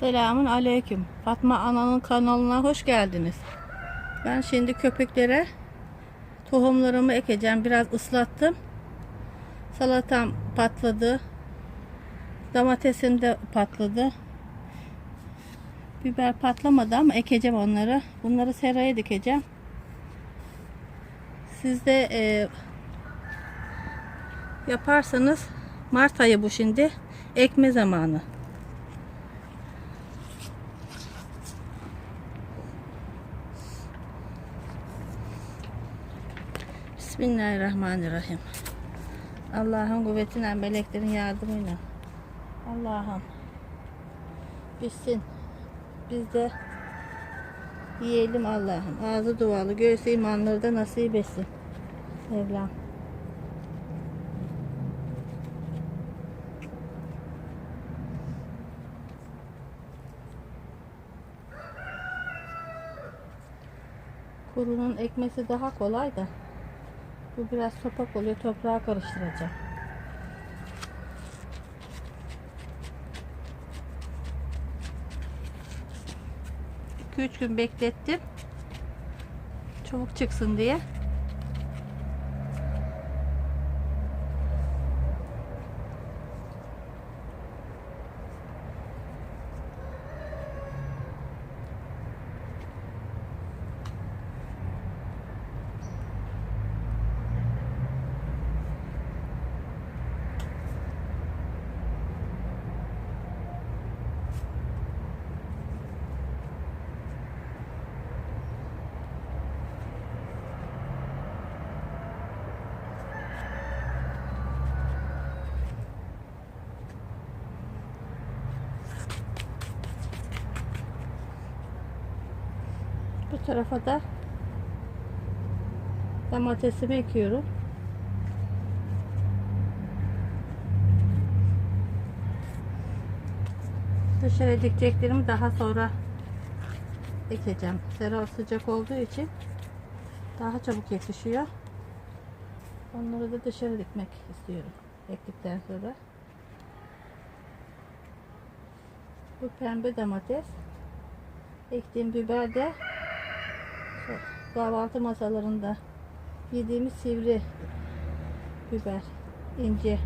Selamun aleyküm. Fatma Ana'nın kanalına hoş geldiniz. Ben şimdi köpeklere tohumlarımı ekeceğim. Biraz ıslattım. Salatam patladı. Domatesim de patladı. Biber patlamadı ama ekeceğim onları. Bunları seraya dikeceğim. Siz de e, yaparsanız Mart ayı bu şimdi. Ekme zamanı. Bismillahirrahmanirrahim. Allah'ın kuvvetiyle, meleklerin yardımıyla. Allah'ım bitsin. Biz de yiyelim Allah'ım. Ağzı dualı, göğsü imanları da nasip etsin. Mevlam. Kurunun ekmesi daha kolay da. Bu biraz topak oluyor. Toprağa karıştıracağım. Üç gün beklettim. Çabuk çıksın diye. Tarafa da domatesimi ekiyorum. Dışarı dikeceklerimi daha sonra ekeceğim. Sera sıcak olduğu için daha çabuk yetişiyor. Onları da dışarı dikmek istiyorum. Ektikten sonra. Bu pembe domates. Ektiğim biber de kahvaltı masalarında yediğimiz sivri biber, ince.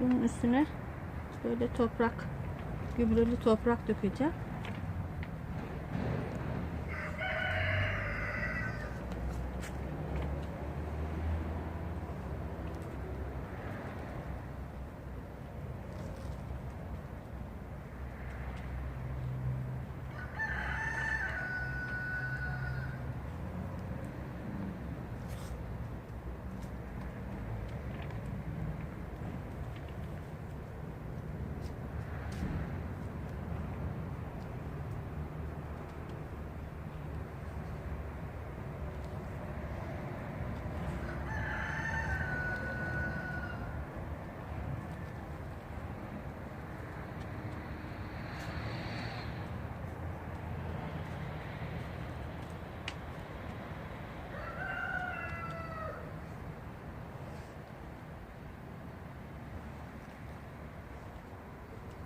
Bunun üstüne böyle toprak, gübreli toprak dökeceğim.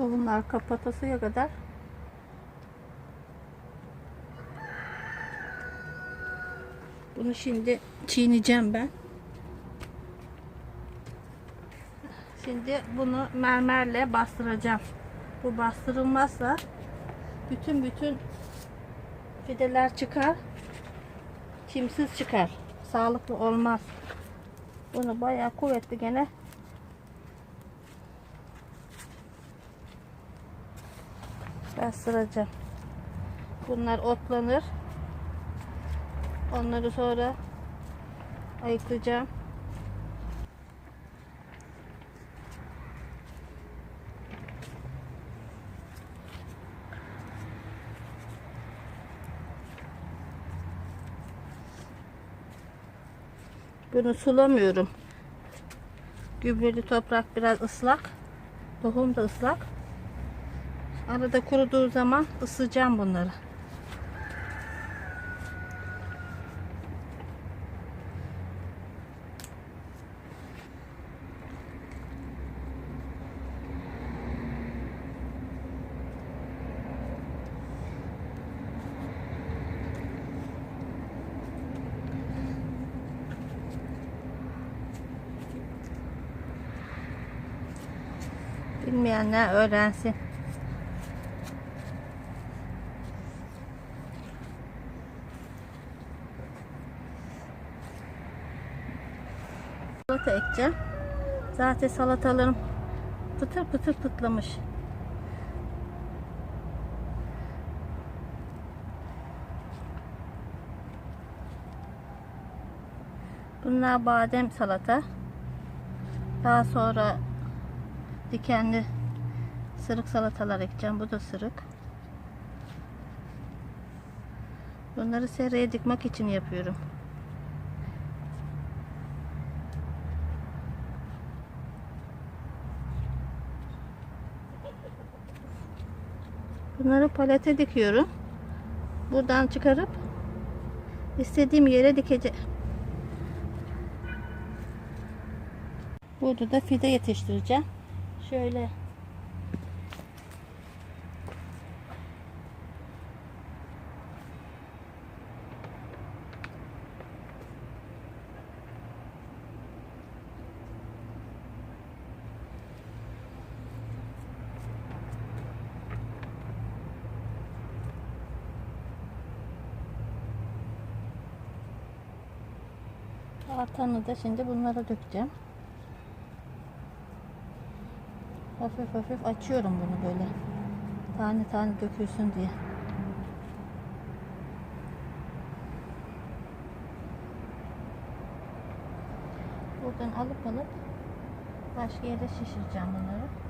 Tohumlar kapatasıya kadar bunu şimdi çiğneyeceğim ben. Şimdi bunu mermerle bastıracağım. Bu bastırılmazsa bütün bütün fideler çıkar. Kimsiz çıkar. Sağlıklı olmaz. Bunu bayağı kuvvetli gene bastıracağım. Bunlar otlanır. Onları sonra ayıklayacağım. Bunu sulamıyorum. Gübreli toprak biraz ıslak. Tohum da ıslak. Arada kuruduğu zaman ısıcağım bunları. Bilmeyenler öğrensin. Salata ekeceğim. Zaten salatalarım pıtır pıtır pıtlamış. Bunlar badem salata. Daha sonra dikenli sırık salatalar ekeceğim. Bu da sırık. Bunları seraya dikmek için yapıyorum. Bunları palete dikiyorum. Buradan çıkarıp istediğim yere dikeceğim. Burada da fide yetiştireceğim. Şöyle artanı da şimdi bunlara dökeceğim. Hafif hafif açıyorum bunu böyle. Tane tane dökülsün diye. Buradan alıp alıp başka yere şişireceğim bunları.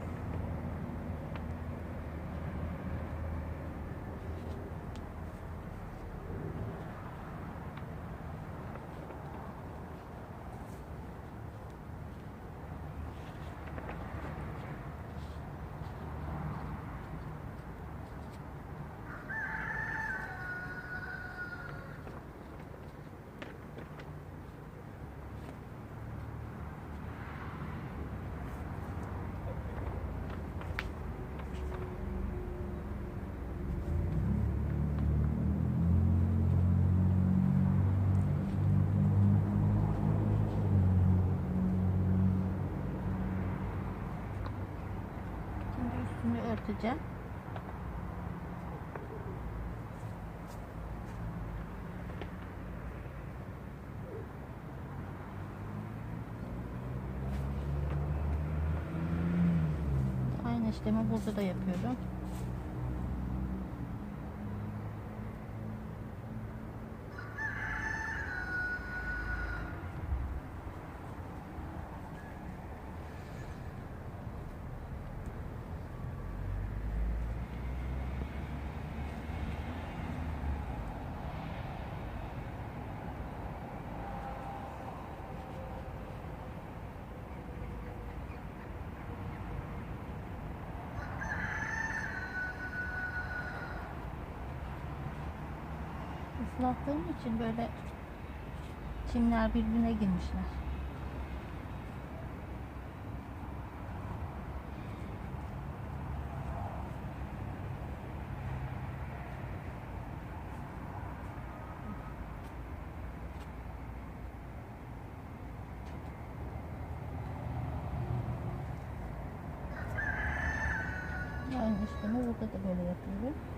Şimdi üstünü örteceğim. Aynı işlemi burada da yapıyorum. Islattığım için böyle çimler birbirine girmişler. Aynı işlemi burada da böyle yapıyorum.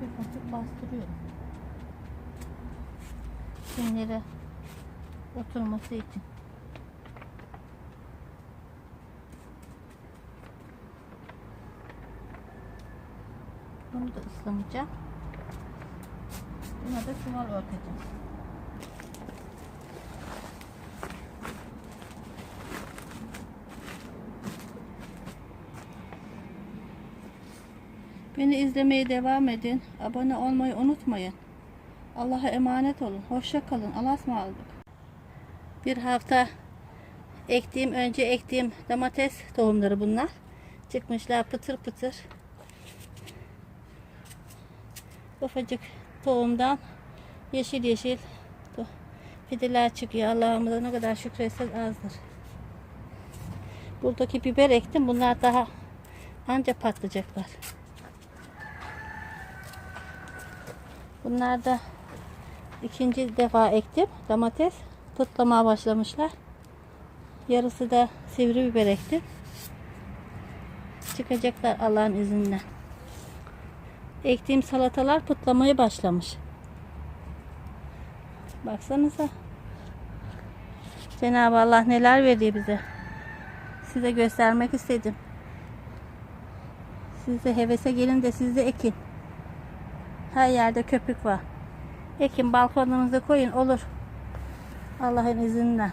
Hafif hafif bastırıyorum. Simlere oturması için. Bunu da ıslamayacağım. Buna da çuval örteceğim. Beni izlemeye devam edin. Abone olmayı unutmayın. Allah'a emanet olun. Hoşça kalın. Allah'a ısmarladık. Bir hafta ektiğim, önce ektiğim domates tohumları bunlar. Çıkmışlar pıtır pıtır. Ufacık tohumdan yeşil yeşil fideler çıkıyor. Allah'ımıza ne kadar şükretsek azdır. Buradaki biber ektim. Bunlar daha anca patlayacaklar. Bunlar da ikinci defa ektim. Domates tutlamaya başlamışlar. Yarısı da sivri biber ektim. Çıkacaklar Allah'ın izniyle. Ektiğim salatalar pıtlamaya başlamış. Baksanıza. Cenab-ı Allah neler veriyor bize. Size göstermek istedim. Siz de hevese gelin de siz de ekin. Her yerde köpük var. Ekin balkonunuza koyun olur. Allah'ın izniyle.